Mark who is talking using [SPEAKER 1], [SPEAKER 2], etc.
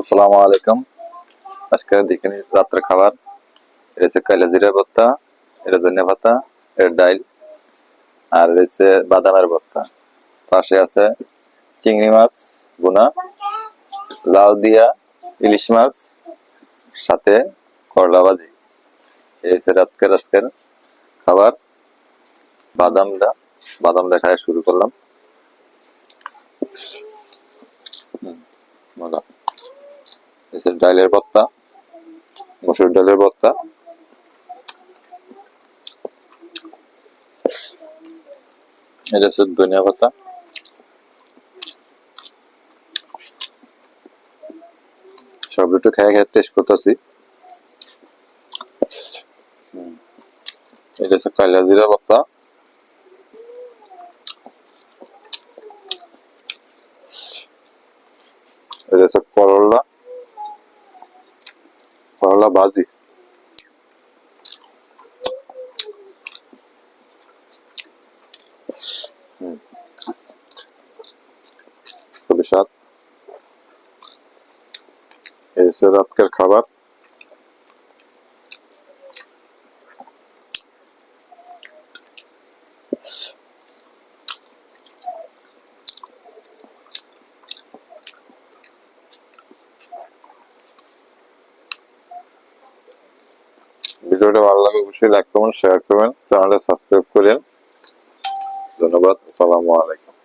[SPEAKER 1] আসসালামু আলাইকুম। আজকে দেখে নিই রাত্রে খাবার। এটা হচ্ছে কাইলা জিরা ভর্তা, এটা ধনিয়া ভাতা এটা ডাইল, আর এটা হচ্ছে বাদামের ভর্তা। পাশে আছে চিংড়ি মাছ গুনা লাউ দিয়া, ইলিশ মাছ, সাথে করলা ভাজি। এই রাতকের আজকের খাবার। বাদামটা বাদাম দেখায় শুরু করলাম। মজা। এসে ডালের ভর্তা মসুর ডালের ভর্তা এটা হচ্ছে ধনিয়া পাতা। সব একটু খেয়ে খেয়ে টেস্ট করতেছি। এটা হচ্ছে কালিয়া জিরা ভর্তা এটা হচ্ছে করলা। করলা ভাজি হুম। খুবই স্বাদ এই হচ্ছে রাতকের খাবার ভিডিওটা ভালো লাগে অবশ্যই লাইক করবেন শেয়ার করবেন চ্যানেলটা সাবস্ক্রাইব করেন। ধন্যবাদ আসসালামু আলাইকুম।